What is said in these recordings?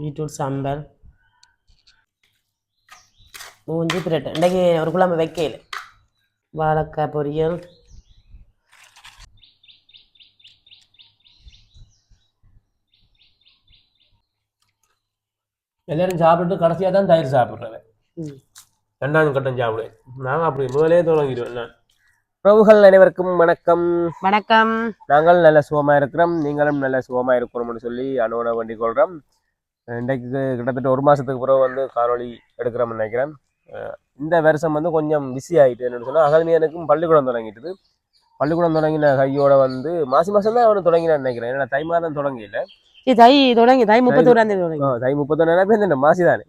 Beetroot sambar. மூஞ்சி பிரட்டை. இன்றைக்கி ஒரு குழம்பு வைக்கல. வாழைக்காய் பொரியல். எல்லாரும் சாப்பிட்டு கடைசியாக தான் தயிர் சாப்பிட்றேன். ரெண்டாவது கட்டம் சாப்பிடுவேன். நாங்கள் அப்படி முதலே தொடங்கிடுவேன் நான். உறவுகள் அனைவருக்கும் வணக்கம். வணக்கம். நாங்கள் நல்ல சுகமா இருக்கிறோம். நீங்களும் நல்ல சுகமா இருக்கணும்னு சொல்லி அனுவனை வேண்டிக் கொள்கிறோம். இன்றைக்கு கிட்டத்தட்ட ஒரு மாசத்துக்கு பிறகு வந்து காணொளி எடுக்கிறோம்னு நினைக்கிறேன். இந்த வருஷம் வந்து கொஞ்சம் பிஸி ஆயிட்டு என்னன்னு சொன்னால் அகல்மியனுக்கும் பள்ளிக்கூடம் தொடங்கிட்டுது. பள்ளிக்கூடம் தொடங்கின கையோட வந்து மாசி மாசம் தான் அவனு தொடங்கினான்னு நினைக்கிறேன். ஏன்னா தை மாதம் தொடங்கல தை தொடங்கி தை முப்பத்தோராம் தேதி தொடங்கி. அஹ் தை முப்பத்தொன்னு பேர் இந்த மாசி தானே.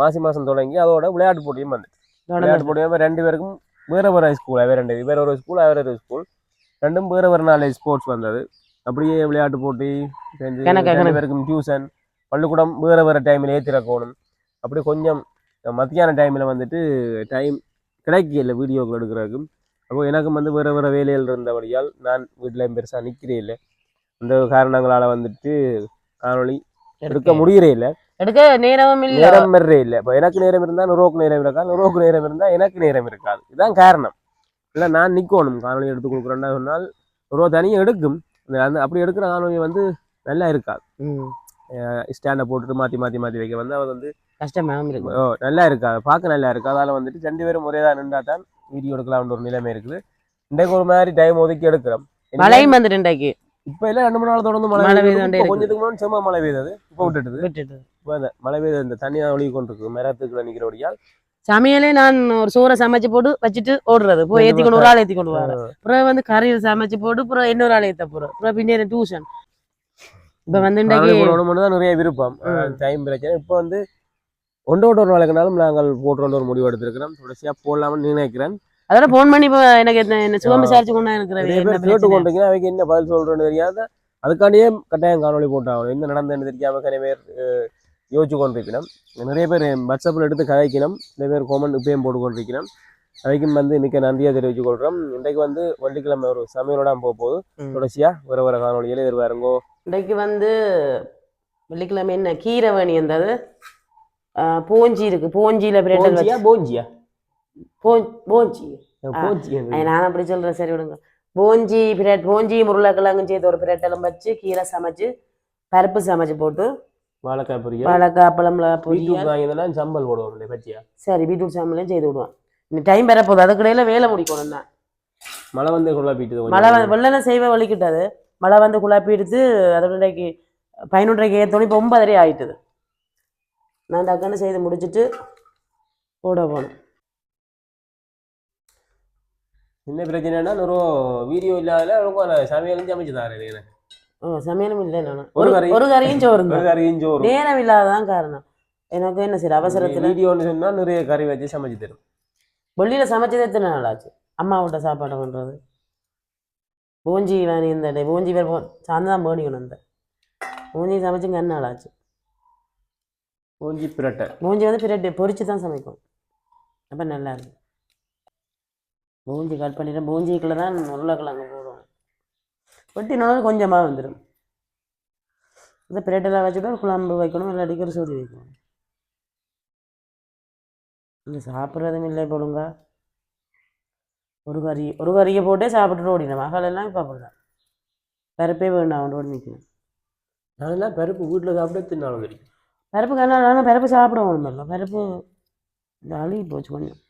மாசி மாசம் தொடங்கி அதோட விளையாட்டு போட்டியும் வந்து விளையாட்டு போட்டியும் ரெண்டு பேருக்கும் வேற வேற ஸ்கூல் வேற ரெண்டு இவர் ஒரு ஸ்கூல் அவர் ஒரு ஸ்கூல் ரெண்டும் வேற வேற நாலு ஸ்போர்ட்ஸ் வந்தது. அப்படியே விளையாட்டு போட்டி ரெண்டு. பேருக்கும் டியூஷன் பள்ளிக்கூடம் வேற வேற டைமில் ஏற்றிறக்கணும் அப்படி கொஞ்சம் மத்தியான டைமில் வந்துட்டு டைம் கிடைக்கல வீடியோக்கள் எடுக்கிறதுக்கு. அப்போ எனக்கும் வந்து வேற வேற வேலைகள் இருந்தபடியால் நான் வீட்டில் பெருசாக நிற்கிறே இல்லை. அந்த காரணங்களால் வந்துட்டு காணொளி எடுக்க முடியறே இல்லை. எடுக்க நேரமும் இல்ல. நேரம் வர்றே இல்லை. இப்போ எனக்கு நேரம் இருந்தால் நுரோக்கு நேரம் இருக்காது நுரோக்கு நேரம் இருந்தால் எனக்கு நேரம் இருக்காது. இதுதான் காரணம். இல்லை நான் நிற்கணும் காணொலி எடுத்து கொடுக்குறேன்னா சொன்னால் நுரோ தனியாக எடுக்கும். அந்த அப்படி எடுக்கிற காணொலி வந்து நல்லா இருக்காது. ஸ்டாண்டை போட்டுட்டு மாற்றி மாற்றி மாற்றி வைக்க வந்து அது வந்து கஷ்டமாகவும் இருக்கு. ஓ, நல்லா இருக்காது பார்க்க நல்லா இருக்கு? அதால் வந்துட்டு ரெண்டு பேரும் ஒரே தான் நின்றா தான் வீடியோ எடுக்கலாம்னு ஒரு நிலைமை இருக்குது. இன்றைக்கு ஒரு மாதிரி டைம் ஒதுக்கி எடுக்கிறோம். மழையும் வந்துட்டு இன்றைக்கு. இப்போ இல்லை ரெண்டு மூணு நாள் தொடர்ந்து மழை மழை பெய்யுது. இருக்கு. கொஞ்சத்துக்கு முன்னாடி செம்ம மழை பெய்தது. இப்போ விட்டுட்டுது. விட்டுட்டு இப்போ இந்த மழை பெய்த இந்த தண்ணியாக ஒழுகி கொண்டிருக்கு. மரத்துக்குள்ள நிற்கிறபடியால் சமையலே நான் ஒரு சோறை சமைச்சு போட்டு வச்சுட்டு ஓடுறது. போய் ஏத்தி கொண்டு ஒரு ஆள் ஏத்தி கொண்டு வர அப்புறம் வந்து கறி சமைச்சு போட்டு அப்புறம் இன்னொரு ஆள் ஏத்த போறோம் அப்புறம் பின்னேற டியூஷன் இப்ப வந்து தான் நிறைய விருப்பம். டைம் பிரச்சனை. இப்போ வந்து ஒன்று விட்டு ஒரு நாளைக்குனாலும் நாங்கள் போட்டு ஒரு முடிவு எடுத்திருக்கிறோம். தொடர்ச்சியாக போடலாம்னு நினைக்கிறேன். அதோட போன் பண்ணி இப்ப எனக்கு என்ன- சுகம் விசாரிச்சு கொண்டா பேர் கேட்டு? கொண்டிருக்கீங்க. அவைக்கு என்ன பதில் சொல்றேன்னு தெரியாத அதுக்காண்டியே கட்டாயம் காணொளி போட்டாகணும். என்ன நடந்ததுன்னு தெரியாம நிறைய பேர் யோசிச்சு கொண்டிருக்கணும் நிறைய பேர் வாட்ஸ்அப்பில் எடுத்து கதைக்கணும் நிறைய பேர் கோமன் இப்பயும் போட்டு கொண்டிருக்கணும் அவைக்கும் வந்து மிக்க நன்றியாக தெரிவித்துக் கொள்கிறோம் இன்றைக்கு வந்து வெள்ளிக்கிழமை ஒரு சமையலோட போக போகுது. தொடர்ச்சியாக வேற வேற காணொலியில் எதிர்பாருங்கோ. இன்றைக்கு வந்து வெள்ளிக்கிழமை என்ன? கீரை வேணி இருந்தது போஞ்சி இருக்கு. போஞ்சியில பிரெட் போஞ்சியா போஞ்சியா? போஞ்சி. நான் அப்படி சொல்றேன். சரி விடுங்க. போஞ்சி பிரெட் போஞ்சி உருளைக்கிழங்கு சேர்த்து ஒரு பிரெட்டெல்லாம் வச்சு கீரை சமைச்சு பருப்பு சமைச்சு போட்டு வாழைக்காய் பொரியல். வாழைக்காய் பழம்ல பொரியல் சம்பல் போடுவோம் சரி பீட்ரூட் சாம்பலையும் செய்து விடுவோம். டைம் வரப்போகுது அதுக்கிடையில வேலை முடிக்கணும் தான் மழை வந்து குழப்பிட்டு மழை வந்து வெள்ளன செய்வ வலிக்கிட்டது. மழை வந்து குழப்பி எடுத்து அதோட இன்றைக்கு பதினொன்றரைக்கு ஏற்றோன்னே இப்போ ஒன்பதரை ஆயிட்டுது. நான் டக்குன்னு செய்து முடிச்சிட்டு போட போகணும். என்ன பிரச்சனைனா ஒரு வீடியோ இல்லாத சமையலும் சமைச்சு தாரேன் எனக்கு. சமையலும் இல்லை நான். ஒரு ஒரு கறி. ஒரு கறியும் சோறுங்க ஒரு கறியும் சோறும். நேரம் இல்லாததான் காரணம். எனக்கு என்ன சரி அவசரத்தில். வீடியோன்னு சொன்னா நிறைய கறி வச்சு சமைச்சு தரும். வெளியில் சமைச்சது எத்தனை நாள் ஆச்சு? அம்மா விட்ட சாப்பாடு பண்ணுறது பூஞ்சி வேணி இந்த டே பூஞ்சி பேர் சார்ந்து தான் போனிக்கணும் இந்த பூஞ்சி சமைச்சுங்க என்ன நாள் ஆச்சு பூஞ்சி பிரட்டை. பூஞ்சி வந்து பிரெட் பொரிச்சு தான் சமைக்கும். அப்போ நல்லா இருக்கும் பூஞ்சி கட் பண்ணிட்டு பூஞ்சிக்குள்ள தான் உருளைக்கிழங்கு போடுவோம். வெட்டினாலும் கொஞ்சமாக வந்துடும் இந்த பிரெட்டெல்லாம் வச்சுட்டு குழம்பு வைக்கணும் இல்லாட்டிக்கு ஒரு சோதி வைக்கணும். இங்கே சாப்பிட்றதும் இல்லை போடுங்க. ஒரு கறி ஒரு கறியை போட்டே சாப்பிட்டுட்டு ஓடினேன் மகளெல்லாம் இப்போ அப்படிதான். பருப்பே வேண்டாம் அவன் ஓடி நிற்கணும் அதெல்லாம் பருப்பு வீட்டில் சாப்பிட்டு தின்னாலும் தெரியும் பருப்பு கண்ணாலும் பருப்பு சாப்பிடுவோம் இல்லை. பருப்பு இந்த அழுகி போச்சு கொஞ்சம்.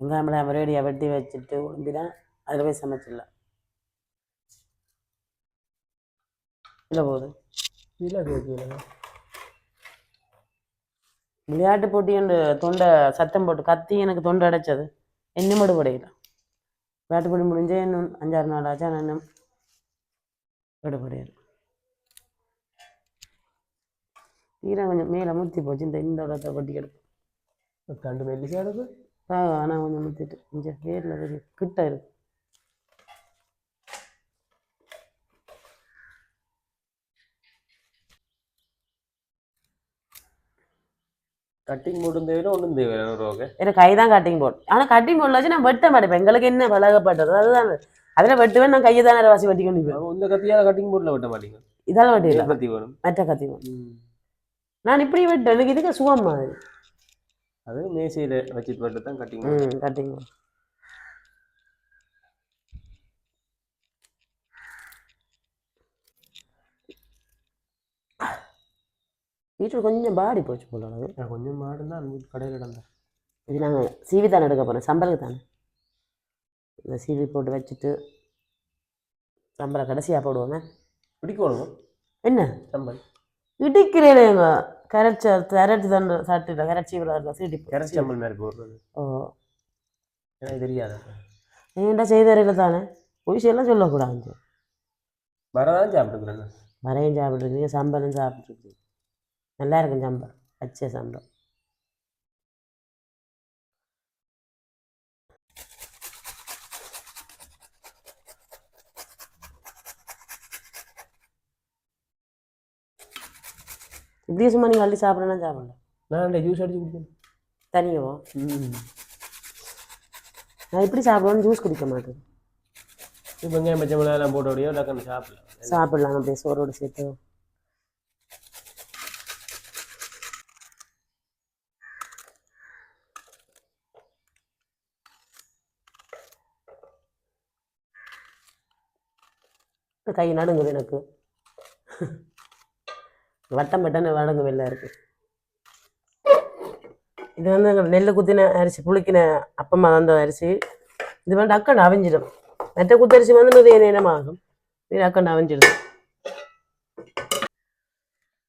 வெங்காயமெல்லாம் ரெடியாக வெட்டி வச்சுட்டு உடம்பிதான் அதில் போய் சமைச்சிடலாம். இல்லை போகுது. இல்லை விளையாட்டு போட்டி என்று தொண்டை சத்தம் போட்டு கத்தி எனக்கு தொண்டை அடைச்சது. இன்னும் மடு படையில விளையாட்டு போட்டி முடிஞ்சே இன்னும் அஞ்சாறு நாள் ஆச்சா நான் இன்னும் விடுபடையாது தீரை கொஞ்சம் மேலே முத்தி போச்சு. இந்த இந்த இடத்த கொட்டி கிடக்கு கண்டு மெல்லிசா இருக்கு ஆனால் கொஞ்சம் முத்திட்டு. இங்கே வேரில் கிட்ட இருக்கு. கட்டிங் போட்டும் தேவையில்லை ஒன்றும் தேவையில்லை நூறுவாக்கு எனக்கு கை தான் கட்டிங் போட் ஆனால் கட்டிங் போடல வச்சு நான் வெட்ட மாட்டேன் எங்களுக்கு என்ன பழகப்பட்டது அதுதான் அதில் வெட்டுவேன் நான் கையை தானே வாசி வெட்டி கொண்டு அப்போ இந்த கத்தியால் கட்டிங் போட்டில் வெட்ட மாட்டீங்க இதால் வெட்டிடல பத்தி வரும் மற்ற கத்தி நான் இப்படி வெட்டேன் எனக்கு இதுக்கு சுகம் மாதிரி அது மேசையில வச்சுட்டு மட்டும் தான் கட்டிங் ம் வீட்டில் கொஞ்சம் பாடி போச்சு போல நான் கொஞ்சம் மாடு தான் கடையில் கிடந்தேன் இது நாங்கள் சீவி தானே எடுக்க போகிறோம் சம்பளுக்கு தானே. இந்த சீவி போட்டு வச்சுட்டு சம்பளை கடைசியாக போடுவோங்க பிடிக்கணும் என்ன? சம்பல் இடிக்கிறேங்க கரைச்ச கரைச்சி தான் சாப்பிட்டு கரைச்சி சீடி கரைச்சி சம்பல் மாதிரி போடுறது ஓ. எனக்கு தெரியாது. ஏன்டா செய்தறையில் தானே? விஷயம்லாம் சொல்லக்கூடாது. வரதான் சாப்பிட்டுக்கிறேன். வரையும் சாப்பிட்ருக்கீங்க சம்பளம் சாப்பிட்ருக்கீங்க நல்லா இருக்கும் சம்பல் பச்சை சம்பளம் இப்படியே சும்மா நீங்கள் அள்ளி சாப்பிட்றேன்னா சாப்பிடலாம் நான் ஜூஸ் அடிச்சு குடிக்கணும். தனியவோ நான் இப்படி சாப்பிடுவேன்னு ஜூஸ் குடிக்க மாட்டேன். இப்போ வெங்காயம் பச்சை மிளகாய் எல்லாம் போட்டு அப்படியே டக்குன்னு சாப்பிடலாம். சாப்பிடலாம் அப்படியே சோறோடு சேர்த்து. கை நடுங்குது எனக்கு. வட்டம் வட்டம் நடுங்கு வெளில இருக்கு. இது வந்து எங்க நெல் குத்தின அரிசி புளிக்கின அப்பமா அந்த அரிசி. இது வந்து டக்குன்னு அவிஞ்சிடும். மற்ற குத்தரிசி வந்து நிறைய நேரமாகும் இது டக்குன்னு அவிஞ்சிடும்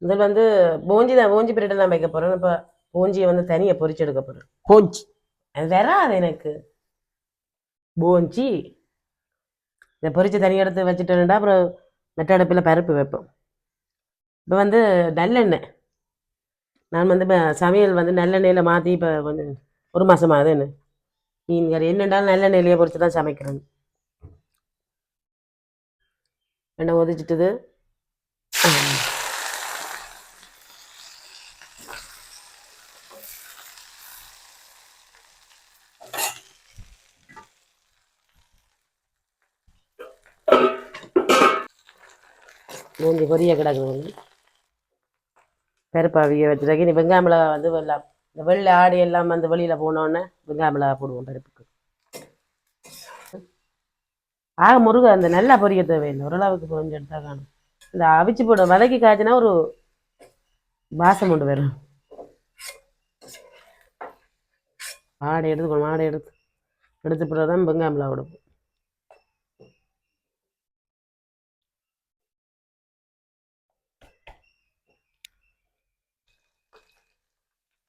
இதில் வந்து போஞ்சி தான் போஞ்சி பிரெட்டை தான் வைக்க போகிறேன் இப்போ போஞ்சியை வந்து தனியாக பொரிச்சு எடுக்க போகிறேன் போஞ்ச். அது வராது எனக்கு. போஞ்சி. இதை பொரிச்சு தனியாக எடுத்து வச்சுட்டேன்டா அப்புறம் மெட்ட அடுப்பில் பருப்பு வைப்போம். இப்போ வந்து நல்லெண்ணெய். நான் வந்து இப்போ சமையல் வந்து நல்லெண்ணெயில் மாற்றி இப்போ கொஞ்சம் ஒரு மாதம் ஆகுது என்ன? மீன் கறி என்னென்றாலும் நல்லெண்ணெயிலேயே பொரிச்சு தான் சமைக்கிறேன். எண்ணெய் ஒதிச்சிட்டுது மூஞ்சி பொரிய கிடக்குது பருப்பாவிய வச்சுருக்கி நீ வெங்காய மிளகா வந்து வெள்ளம் இந்த வெள்ளை ஆடி எல்லாம் வந்து வெளியில் போனோடனே வெங்காய மிளகா போடுவோம் பருப்புக்கு ஆக முருகை அந்த நல்லா பொரிய தேவையில்லை ஓரளவுக்கு பொறிஞ்சு எடுத்தா காணும். இந்த அவிச்சு போட வதக்கி காய்ச்சினா ஒரு வாசம் கொண்டு வரும். ஆடை எடுத்துக்கணும் ஆடை எடுத்து. எடுத்து பிறகு தான் வெங்காய மிளகா கொடுப்போம்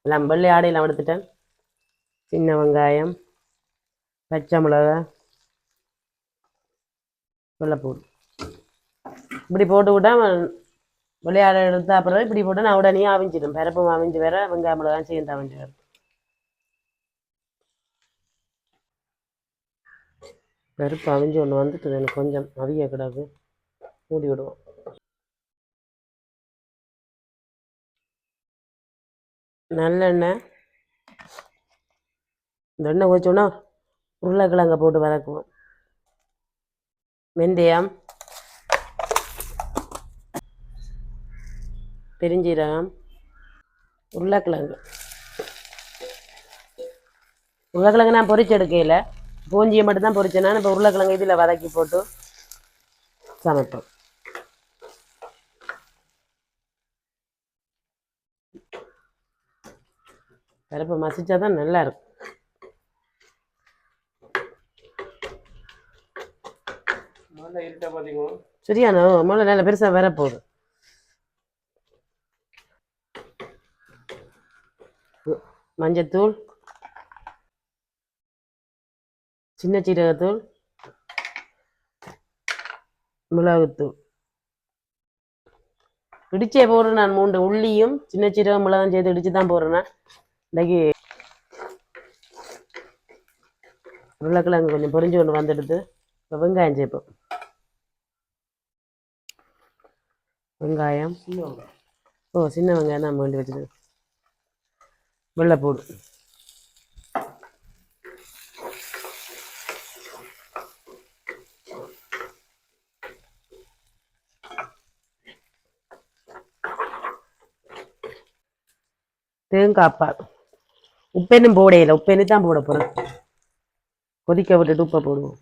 எல்லாம் வெள்ளை ஆடையெல்லாம் எடுத்துட்டேன். சின்ன வெங்காயம் பச்சை மிளகா வெள்ளைப்பூடு இப்படி போட்டு விட்டா விளையாட எடுத்த அப்புறம் இப்படி போட்டு நான் உடனே அவிஞ்சிடும். பரப்பும் அவிஞ்சு வேற வெங்காயம் மிளகாயும் சேர்ந்து அவிஞ்சு வேற. பருப்பு அவிஞ்சு ஒன்று வந்துட்டு எனக்கு கொஞ்சம் அவிய கிடக்கு. மூடி விடுவோம். நல்லெண்ணெய். இந்த எண்ணெய் வச்சோன்னா உருளைக்கிழங்க போட்டு வதக்குவோம். வெந்தயம். பெருஞ்சீரகம். உருளைக்கிழங்கு. உருளைக்கிழங்கு நான் பொரிச்சு எடுக்கையில் பூஞ்சியை மட்டும்தான் பொரிச்சேன்னா இப்போ உருளைக்கிழங்கு இதில் வதக்கி போட்டு சமைப்போம் பருப்பு மசிச்சா தான் நல்லா இருக்கும் முதல்ல இருட்டா பார்த்தீங்கன்னா சரியானோ முதல்ல நல்லா பெருசாக வர போகுது. மஞ்சத்தூள். சின்ன சீரகத்தூள். மிளகுத்தூள். இடிச்சே போடுறேன் நான் மூன்று உள்ளியும் சின்ன சீரகம் மிளகும் சேர்த்து இடிச்சு தான் போடுறேன் இன்றைக்கி உருளைக்கிழங்கு கொஞ்சம் பொறிஞ்சு ஒன்று வந்துடுது. இப்போ வெங்காயம் சேர்ப்போம். வெங்காயம். ஓ சின்ன வெங்காயம் தான் வேண்டி வச்சுட்டு வெள்ளைப்பூடு. தேங்காய் உப்பென்னும் போடையில உப்பெண்ணு தான் போட போகிறேன் கொதிக்க விட்டுட்டு உப்பை போடுவோம்.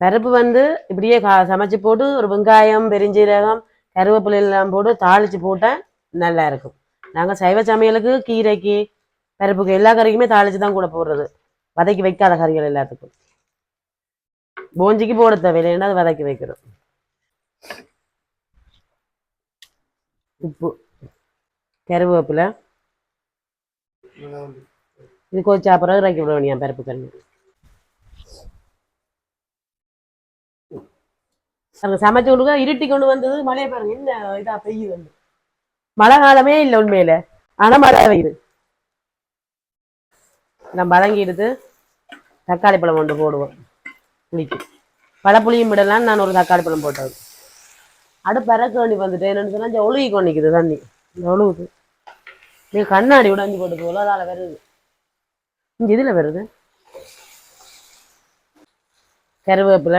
பருப்பு வந்து இப்படியே கா சமைச்சு போட்டு ஒரு வெங்காயம் பெருஞ்சீரகம் கருவேப்பிலை எல்லாம் போட்டு தாளிச்சு போட்டால் நல்லா இருக்கும். நாங்கள் சைவ சமையலுக்கு கீரைக்கு பருப்புக்கு எல்லா கறிக்குமே தாளிச்சு தான் கூட போடுறது. வதக்கி வைக்காத கறிகள் எல்லாத்துக்கும். போஞ்சிக்கு போட தேவையில்லைன்னா அது வதக்கி வைக்கிறோம் உப்பு கருவேப்பிலை இது கொஞ்சம் அப்புறம் இறக்கி விட வேண்டிய பருப்பு கண்ணு அங்கே சமைச்சு கொண்டு இருட்டி கொண்டு வந்தது மழையை பாருங்க என்ன இதா பெய்யுது மழை காலமே இல்லை உண்மையில. ஆனா மழை பெய்யுது. நம்ம வதங்கி எடுத்து தக்காளி பழம் ஒன்று போடுவோம். புளிக்கு. பழப்புளியும் விடலாம் நான் ஒரு தக்காளி பழம் போட்டது. அடுப்பு இறக்க வேண்டி வந்துட்டு என்னன்னு சொன்னா இந்த ஒழுகி கொண்டிக்குது தண்ணி. இந்த ஒழுகுது. நீ கண்ணாடி உடைஞ்சு போட்டு போல அதால வருது. இங்க இதுல வருது? கருவேப்பில.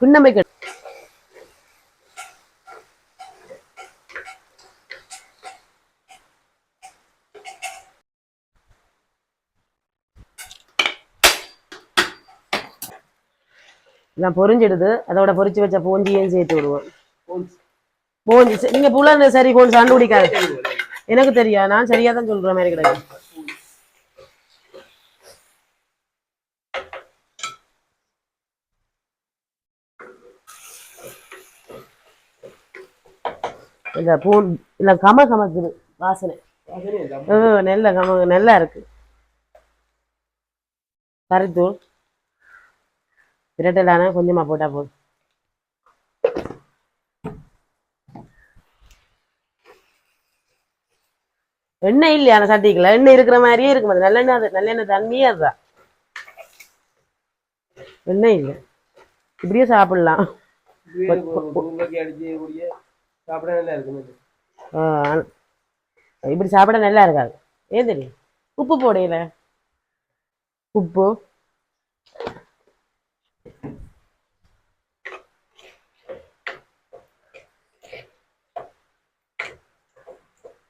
குன்னமை நான் பொரிஞ்சிடுது அதோட பொரிச்சு வச்ச பூஞ்சியும் சேர்த்து விடுவோம். பூஞ்சி நீங்க புலன்னு சரி கொஞ்சம் சண்டை பிடிக்காது. எனக்கு தெரியும் நான் சரியா தான் சொல்ற மாதிரி கிடையாது இந்த பூ இல்ல கம கமக்குது வாசனை. நெல்ல கம நல்லா இருக்கு. கறித்தூள் பிரட்டலான கொஞ்சமா போட்டா போதும். எண்ணெய் இல்லையா அந்த சட்டிக்குள்ள? எண்ணெய் இருக்கிற மாதிரியே இருக்கும் அது. நல்லெண்ணெய் அது நல்லெண்ணெய் தண்ணியே அதுதான். எண்ணெய் இல்லை. இப்படியே சாப்பிடலாம். இப்படி சாப்பிட நல்லா இருக்காது. ஏன் தெரியும்? உப்பு போடையில உப்பு?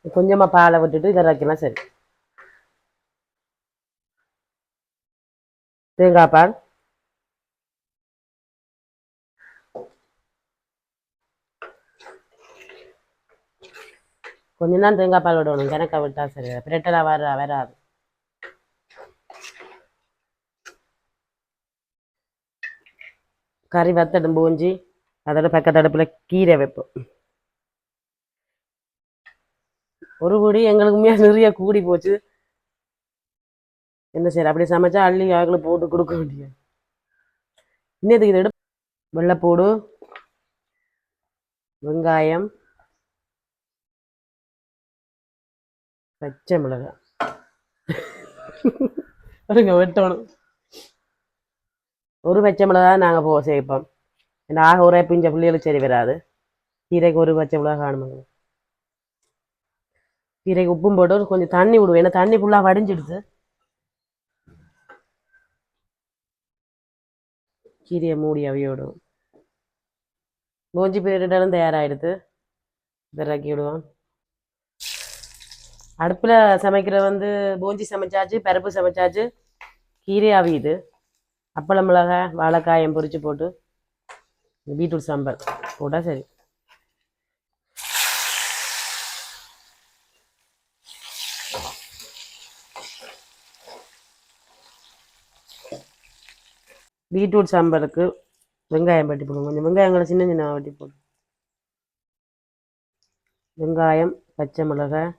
கொஞ்சமா பாலை விட்டுட்டு இதை வைக்கலாம் சரி. தேங்காய் பால். கொஞ்ச தான் தேங்காய் பால் விடணும். கிணக்க விட்டா சரி. பிரெட்டெல்லாம் வர வராது. கறி வத்தடும் பூஞ்சி அதோட பக்கத்து அடுப்பில் கீரை வைப்போம். ஒரு கூடி எங்களுக்குமே நிறைய கூடி போச்சு. என்ன சரி அப்படி சமைச்சா அள்ளி அவங்களுக்கு போட்டு கொடுக்க வேண்டிய இன்னத்துக்கு இதை எடு வெள்ளைப்பூடு வெங்காயம் பச்சை மிளகாய். பாருங்க வெட்டணும். ஒரு பச்சை மிளகாய் நாங்கள் போ சேர்ப்போம் ஏன்னா ஆக ஒரே பிஞ்ச பிள்ளைகளுக்கு சரி வராது. கீரைக்கு ஒரு பச்சை மிளகா காணுமாங்க கீரைக்கு உப்பும் போட்டு கொஞ்சம் தண்ணி விடுவோம் ஏன்னா தண்ணி ஃபுல்லாக வடிஞ்சிடுது. கீரையை மூடி அவையோடும் மூஞ்சி பீரியடாலும் தயாராகிடுது இறக்கி விடுவோம். அடுப்பில் சமைக்கிற வந்து பூஞ்சி சமைச்சாச்சு பருப்பு சமைச்சாச்சு. கீரை அவியுது. அப்பளம் மிளகாய் வாழைக்காயம் பொரித்து போட்டு பீட்ரூட் சாம்பார். போட்டால் சரி. பீட்ரூட் சாம்பாருக்கு வெங்காயம் வெட்டி போடுவோம் கொஞ்சம் வெங்காயங்களை சின்ன சின்ன வெட்டி போடும் வெங்காயம் பச்சை மிளகாய்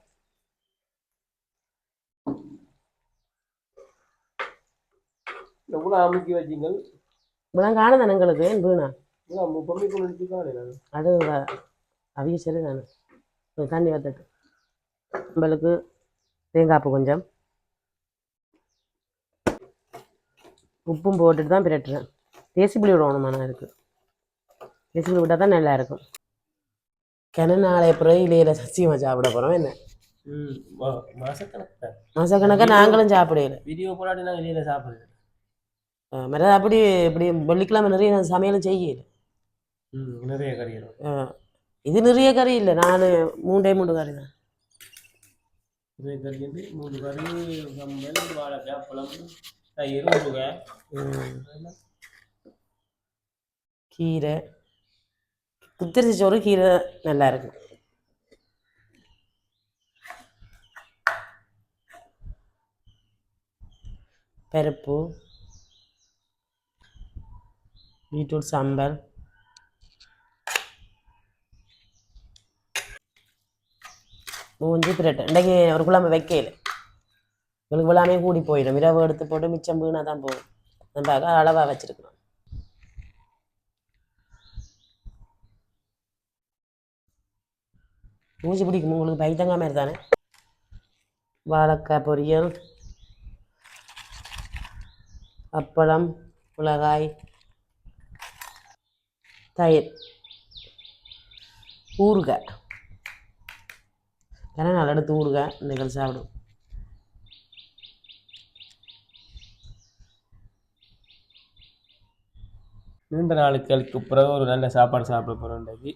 அமுக்கி வச்சிங்கள்? இப்பெல்லாம் காணுதானே எங்களுக்கு ஏன் வீணா? அது அவிய சரி தானே. கொஞ்சம் தண்ணி வத்தட்டு. நம்மளுக்கு தேங்காய்ப்பு கொஞ்சம். உப்பும் போட்டுட்டு தான் பிரட்டுறேன். தேசி புளி விடணும் நான் இருக்கு தேசி புளி விட்டால் தான் நல்லா இருக்கும் கிணறு நாளை அப்புறம் இலையில சசியமாக சாப்பிட போகிறோம் என்ன? மாசக்கணக்காக நாங்களும் சாப்பிடல. வீடியோ நான் வெளியில் சாப்பிடுறேன் மற்ற அப்படி இப்படி வெள்ளிக்கிழமை நிறைய நான் சமையலும் செய்யல. நிறைய ஆ. இது நிறைய கறி இல்லை. நாலு மூண்டே மூணு கறி தான். கறி மூணு கறி வாழைக்காய் பழம் தயிர் கீரை. குத்தரிசி சோறு கீரை நல்லா இருக்கும் பருப்பு. பீட்ரூட் சாம்பார். மூஞ்சி பிரட்டு. இன்றைக்கு ஒரு குழம்பு வைக்கல. உங்களுக்கு எல்லாமே கூடி போயிடும். இரவு எடுத்து போட்டு மிச்சம் வீணாக தான் போகும். நம்ம அளவாக வச்சிருக்கணும். மூஞ்சி பிடிக்கும்? உங்களுக்கு பைத்தங்கா மாதிரி தானே? வாழைக்காய் பொரியல் அப்பளம் மிளகாய் தயிர் ஊறுகாய். ஏன்னா நல்லா எடுத்து ஊறுகாய்? இன்னைக்கு சாப்பிடும். நீண்ட நாளுக்கு பிறகு ஒரு நல்ல சாப்பாடு சாப்பிட போகிறோம் இன்றைக்கு.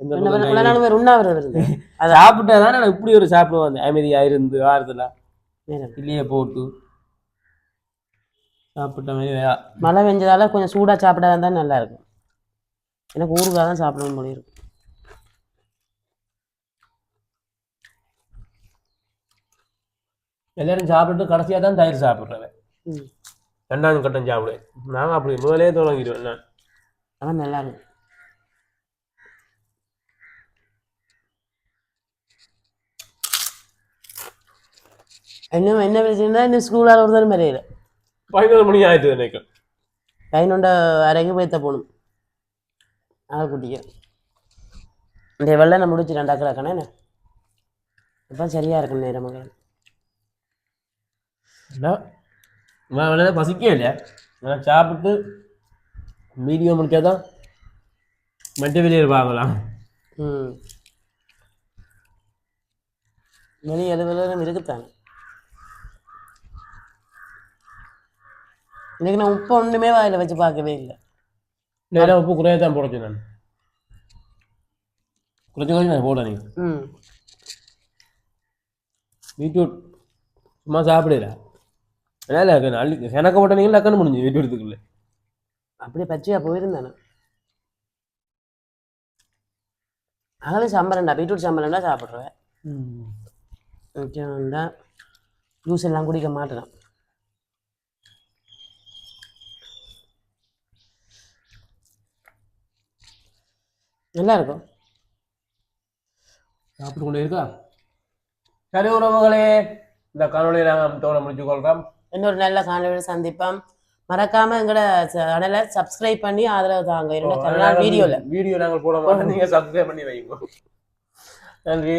சாப்பிட்டா தானே நான் இப்படி ஒரு சாப்பிடுவோம் அமைதியாக இருந்து ஆறுதலா. நேரம் இல்லையே போட்டு சாப்பிட்ட மாதிரி மழை பெஞ்சதால கொஞ்சம் சூடாக சாப்பிட தான் நல்லா இருக்கும். எனக்கு ஊறுகாய் தான் சாப்பிடணும் போல இருக்கும் எல்லாரும் சாப்பிட்டு கடைசியாக தான் தயிர் சாப்பிட்றேன். ம். ரெண்டாவது கட்டம் சாப்பிடுவேன் நான் அப்படி முதலே தொடங்கிடுவேன் நான். அதான் நல்லா இருக்கும் இன்னும் என்ன பிரச்சனை இன்னும் ஸ்கூலால் ஒரு தரம் வரையில பதினோரு மணி ஆயிடுது எனக்கு பதினொண்ட அரைக்கு போய்த்த போகணும். ஆள் குட்டிக்க இந்த வெள்ளை நான் முடிச்சு ரெண்டாக்கில் இருக்கணே அப்போ சரியாக இருக்கும் நேரம். மகள் நான் வேணா பசிக்கவே இல்லையா? நான் சாப்பிட்டு மீடியம் முடிச்சாதான் மற்ற வெளியில் பார்க்கலாம் ம். வெளியே எது வெளியும் இருக்குத்தானே. இன்னைக்கு நான் உப்பு ஒன்றுமே வாயில் வச்சு பார்க்கவே இல்லை. நேரம் உப்பு குறைய தான் போடச்சு நான் குறைச்சி குறைச்சி நான் போட நீங்கள் ம். பீட்ரூட் சும்மா சாப்பிடல. அதனால அள்ளி எனக்கு போட்ட நீங்கள் டக்குன்னு முடிஞ்சு பீட்ரூட்டுக்குள்ள அப்படியே பச்சையாக போயிருந்தேன். அகலும் சாம்பார்ண்டா பீட்ரூட் சாம்பார்ண்டா சாப்பிட்ருவேன் முக்கியம்டா ஜூஸ் எல்லாம் குடிக்க மாட்டேன் நல்லா இருக்கும் சாப்பிட்டு கொண்டு இருக்கா? சரி உறவுகளே இந்த காணொலியை நாங்கள் தோண முடிச்சு கொள்கிறோம். இன்னொரு நல்ல காணொலியில் சந்திப்போம். மறக்காம எங்களோட சேனலை சப்ஸ்கிரைப் பண்ணி ஆதரவு தாங்க. என்னோட வீடியோவில் வீடியோ நாங்கள் போட மாட்டோம். நீங்கள் சப்ஸ்கிரைப் பண்ணி வைங்க. நன்றி.